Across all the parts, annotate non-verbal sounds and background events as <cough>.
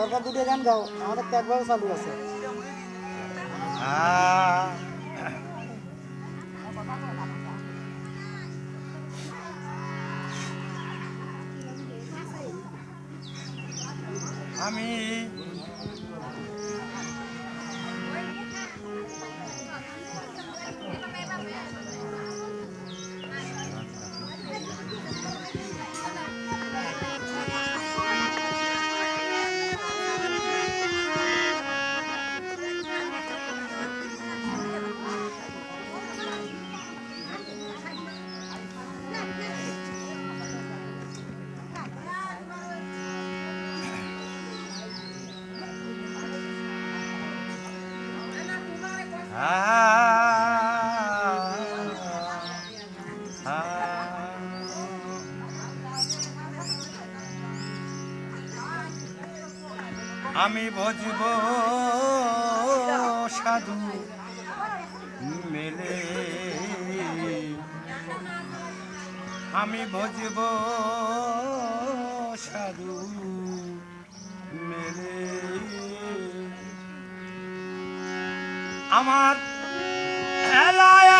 দরকার দুটো গান গাও আমাদের তো একবারও চালু আছে। আমি আমি ভজব সাধু মেলে? আমি ভজব সাধু মেলে? আমার হেলায়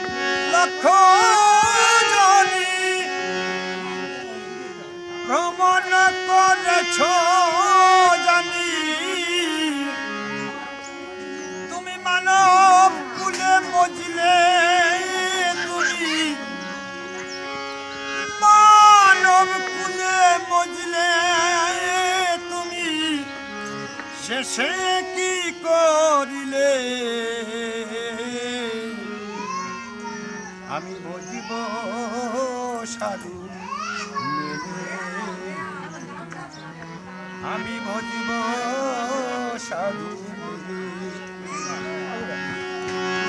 লক্ষ জনী ভ্রমণ তুমি মানব কুলে মজলে তুমি। মানব কুলে মজলে তুমি। শেষে কি করিলে? আমি বলিব সাধু আমি ভজিব সাধু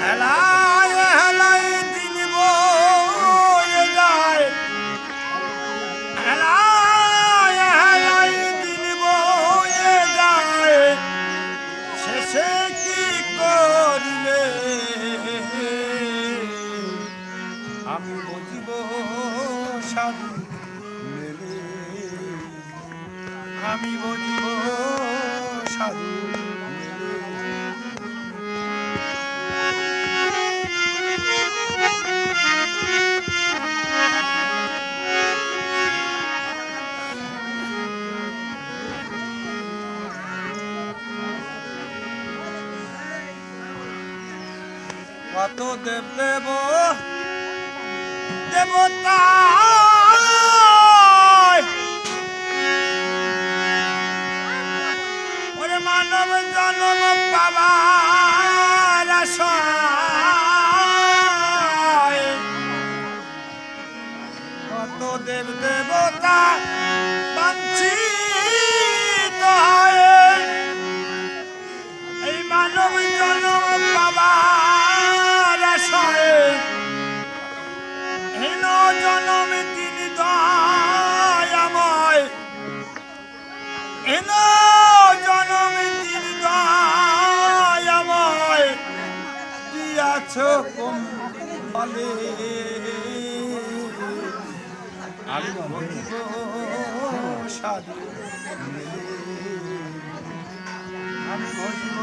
মেলে। আমি বুঝিব সাধু মেলে। আমি বুঝিব সাধু কত দেব দেব দেবতা ওরে মানব জন্ম পাবার আশায়। কত দেব দেবতা বাঞ্ছিত হয়। জনম তিনি দয়াময়। হীন জনম তিনি দয়াময়। দিয়াছ কম ফলে আমি সাধু। আমি বলিব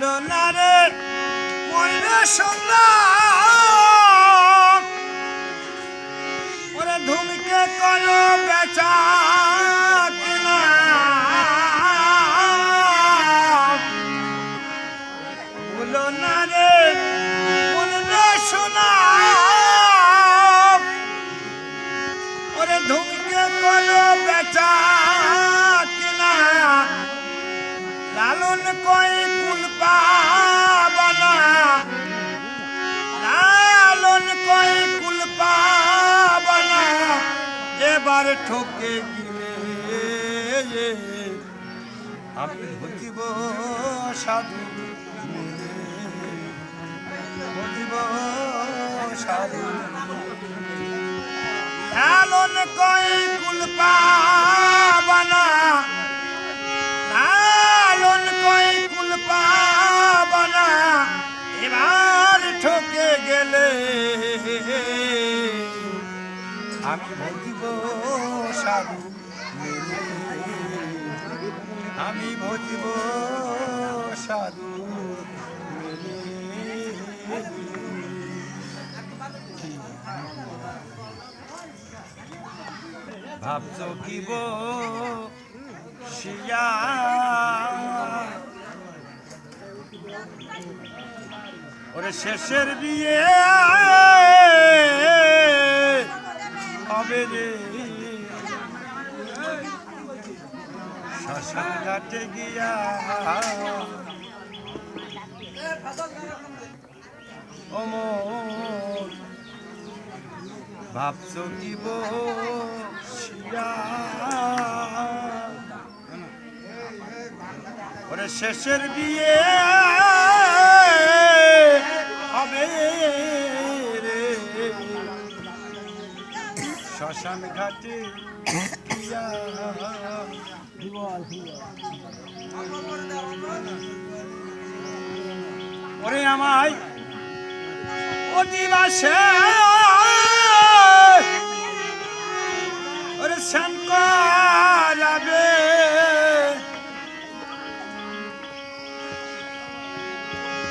সাধু তুলনা রে ময়না শুনলাম ওরে ধুমকে করো ঠকে গিলে আমি ভুজিব সাধু। ভুজিব সাধু লালন কুলপা কুল আমি ভজিব সাধু ভাবছ কি শিয়া? ওরে শেষের বিয়ে হবে রে। শ্মশান ঘাটে গিয়া অমর ভাবছ কি বসিয়া ওরে শেষের বিয়ে হবে রে। <coughs> শ্মশান ঘাটে ওরে আমায় অধিবাসে। ওরে শান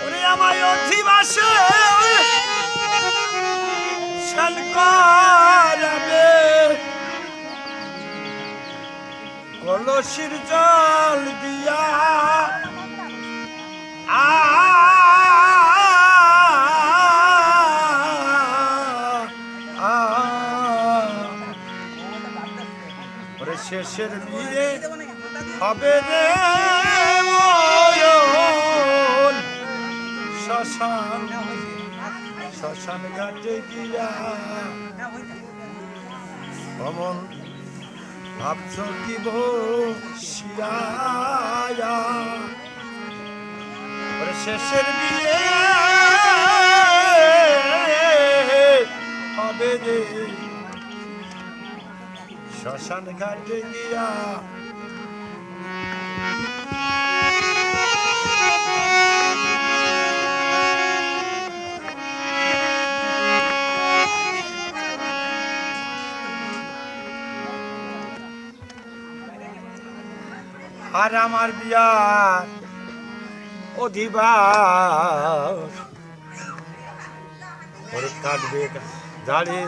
ওরে আমায় অধিবাসে। শান কলসির জল দিয়া ওরে শেষের বিয়ে হবে রে শ্মশান শ্মশান ঘাটে গিয়া অমন ভাবছ কি ওরে শেষের বিয়ে হবে রে শ্মশান ঘাটে গিয়া আর আমার বিয়ার অধিবাস কাটবে দাঁড়িয়ে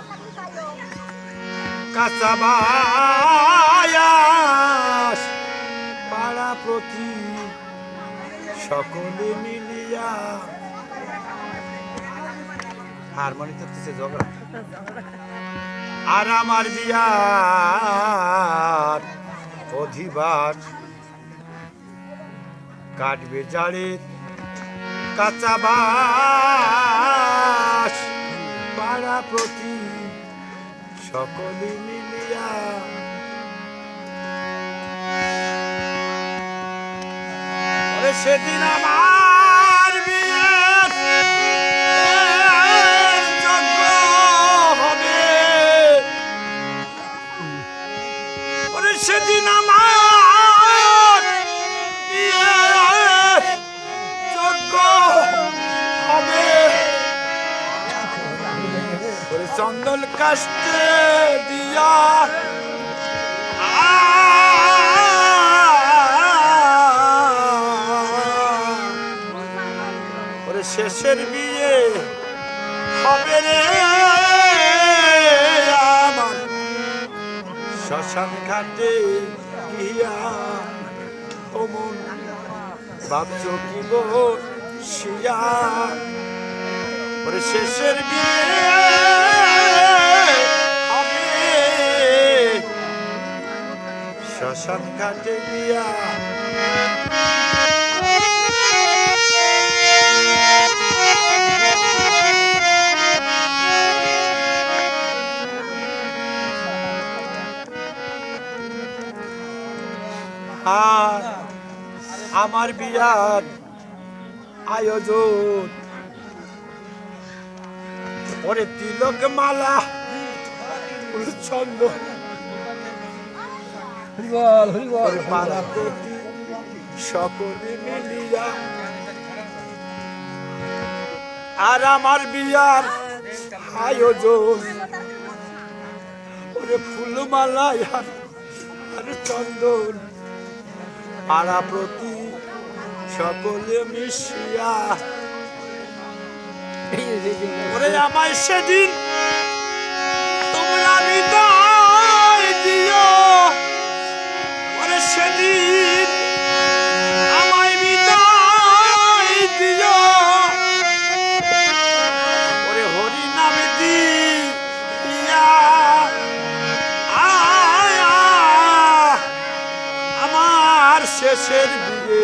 কাঁচাবায়াস পাড়া প্রতি সকলে মিলিয়া। হারমোনি কিসে ঝগড়া। আর আমার বিয়ার অধিবাস কাটবে জাড়ের কাঁচাবাস পাড়া প্রতি সকলে মিলিয়া। সেদিন আমার কষ্টে দিয়া। ওরে শেষের বিয়ে হবে রে আমার। শ্মশান ঘাটে গিয়া অমন ভাবছ কি শিয়া? ওরে শেষের বিয়ে শ্মশান ঘাটে গিয়া। আর আমার বিয়ার আয়োজন। ওরে তিলক মালা চন্দ পাড়া প্রতি সকলে মিলিয়া। আর আমার বিয়ার আয়োজন। ওরে ফুলমালা আর চন্দন। পাড়া প্রতি সকলে মিশিয়া। ওরে আমায় সেদিন তোমরা বিদায় সেদিন আমায় বিদায় দিও। হরি নাম দিয়া আমার শেষের বিয়ে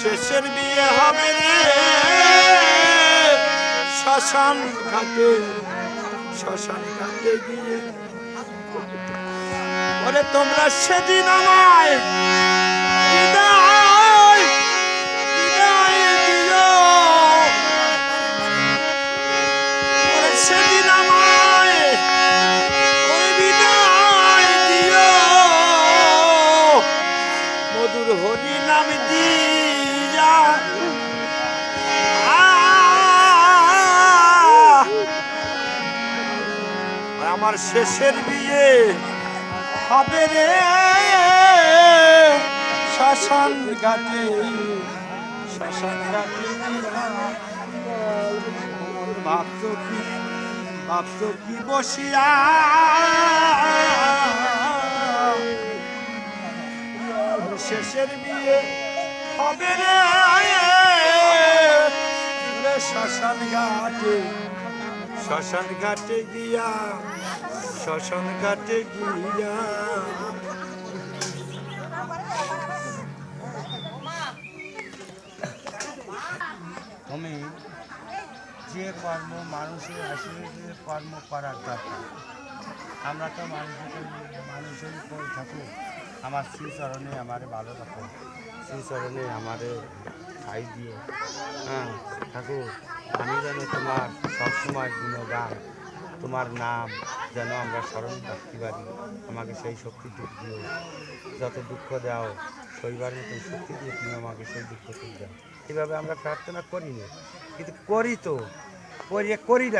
শেষের বিয়ে হবে রে। শ্মশান ঘাটে শ্মশান ঘাটে গিয়ে ওরে তোমরা সেদিন! আমার শেষের বিয়ে হবে রে। শ্মশান ঘাটে। শ্মশান ঘাটে। ভাবছ কি ভাবছ কি বসিয়া। শেষের বিয়ে হবে রে। শ্মশান ঘাটে। শ্মশান ঘাটে গিয়া শ্মশান ঘাটে গিয়া আমি যে কর্ম মানুষের আসলে যে কর্ম করার দরকার আমরা তো মানুষের মানুষেরই করে থাকুক আমার শ্রীচরণে আমার ভালো রাখো শ্রীচরণে আমারে খাই দিয়ে হ্যাঁ ঠাকুর, আমি যেন তোমার সবসময় গুণগান তোমার নাম যেন আমরা স্মরণ রাখতে পারি। আমাকে সেই শক্তিটুকু দিও। যত দুঃখ দাও শৈবার মতো শক্তি দিয়ে তুমি আমাকে সেই দুঃখ দাও। এভাবে আমরা প্রার্থনা করি না। কিন্তু করি তো। করি করি